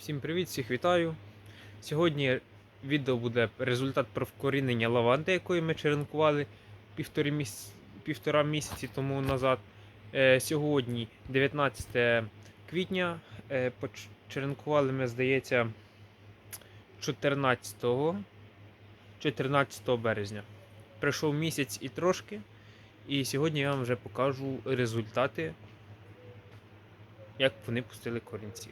Всім привіт, всіх вітаю. Сьогодні відео буде результат про вкорінення лаванди, якої ми черенкували півтори міс... півтора місяці тому назад. Е, сьогодні 19 квітня. Е, поч- черенкували ми, здається, 14, 14 березня. Пройшов місяць і трошки. І сьогодні я вам вже покажу результати, як вони пустили корінці.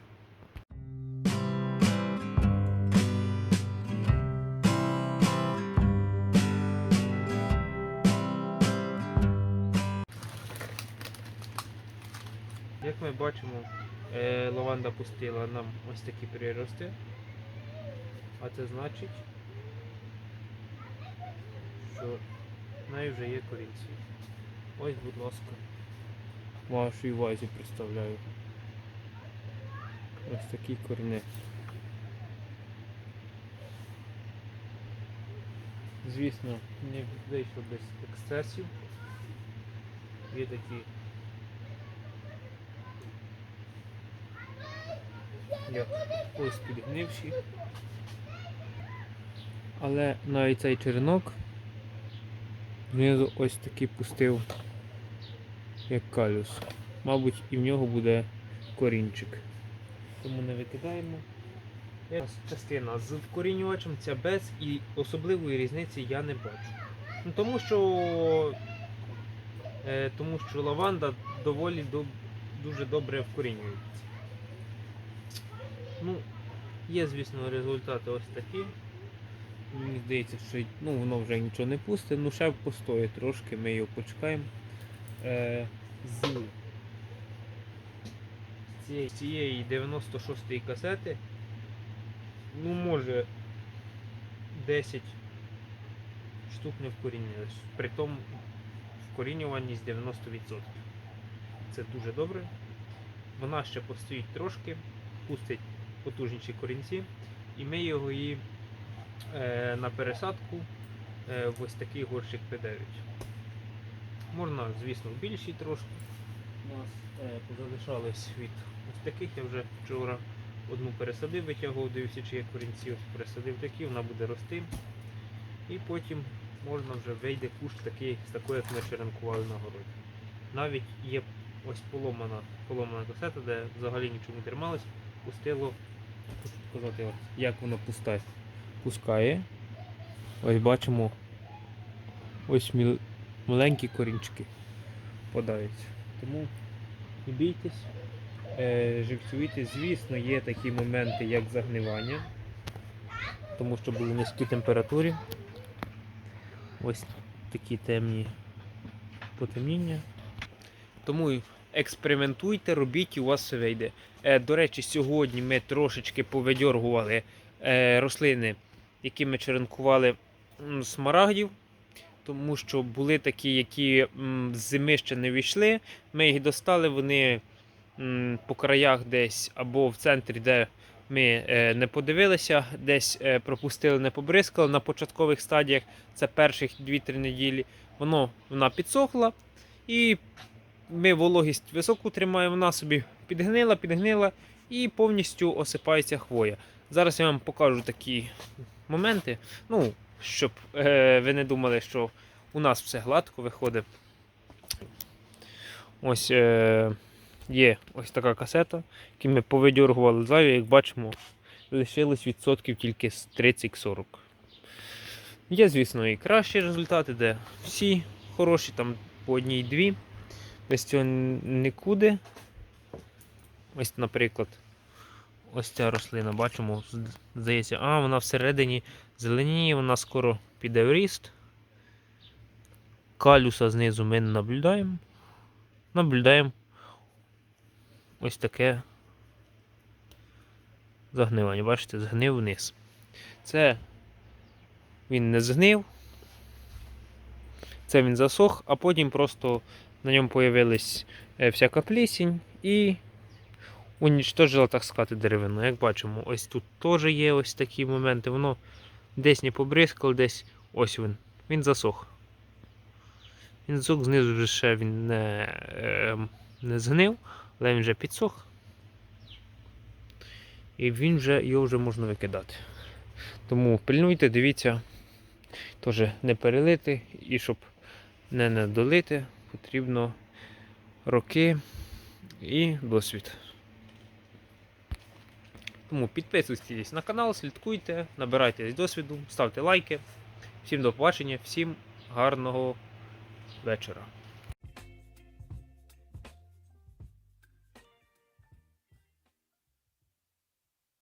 Як ми бачимо, е, лаванда пустила нам ось такі прирости. А це значить, що в неї вже є корінці. Ось, будь ласка, вашій увазі представляю. Ось такі корінець. Звісно, не вийшло без ексцесів. Є такі як ось підгнивші. Але навіть цей черенок знизу ось такий пустив, як калюс. Мабуть, і в нього буде корінчик. Тому не викидаємо. Частина з вкорінювачем, ця без і особливої різниці я не бачу. Ну, тому що е, тому що лаванда доволі доб- дуже добре вкорінюється. Ну, є, звісно, результати ось такі. Мені здається, що ну, воно вже нічого не пусте, ну ще постоїть трошки, ми його почекаємо. Е, з цієї, цієї 96-ї касети, ну, може 10 штук не вкорінилось. При тому вкорінюваність 90%. Це дуже добре. Вона ще постоїть трошки, пустить потужніші корінці, і ми його і е, на пересадку е, в ось такий горщик П9. Можна, звісно, більший трошки. У нас е, позалишались від ось таких. Я вже вчора одну пересадив, витягував, дивився, чи є корінці, ось пересадив такі, вона буде рости. І потім можна вже вийде кущ такий, з такою, як ми черенкували на городі. Навіть є ось поломана, поломана касета, де взагалі нічого не трималось, пустило, показати, як воно пускає. Ось бачимо ось міл- маленькі корінчики подаються. Тому не бійтесь, е, живцюйте. Звісно, є такі моменти, як загнивання, тому що були низькі температури. Ось такі темні потемніння. Тому експериментуйте, робіть, і у вас все вийде. Е, до речі, сьогодні ми трошечки повидьоргували е, рослини, які ми черенкували смарагдів, тому що були такі, які з зими ще не війшли. Ми їх достали, вони по краях десь або в центрі, де ми е, не подивилися, десь пропустили, не побризкали на початкових стадіях, це перших 2-3 неділі. Воно вона підсохла і ми вологість високу тримаємо, вона собі підгнила, підгнила і повністю осипається хвоя. Зараз я вам покажу такі моменти, ну, щоб е, ви не думали, що у нас все гладко виходить. Ось е, є ось така касета, яку ми повидьоргували зайві, як бачимо, лишилось відсотків тільки з 30-40. Є, звісно, і кращі результати, де всі хороші, там по одній-дві. Без цього нікуди. Ось, наприклад, ось ця рослина, бачимо, здається, а, вона всередині зеленіє, вона скоро піде в ріст. Калюса знизу ми не наблюдаємо. Наблюдаємо ось таке загнивання. Бачите, згнив вниз. Це він не згнив. Це він засох, а потім просто на ньому появилась е, всяка плісінь і унічтожила, так сказати, деревину. Як бачимо, ось тут теж є ось такі моменти. Воно десь не побризкало, десь ось він. Він засох. Він засох, знизу вже ще він не, е, не згнив, але він вже підсох. і він вже, його вже можна викидати. Тому пильнуйте, дивіться, теж не перелити і щоб не надолити, потрібно роки і досвід. Тому підписуйтесь на канал, слідкуйте, набирайтесь досвіду, ставте лайки. Всім до побачення, всім гарного вечора.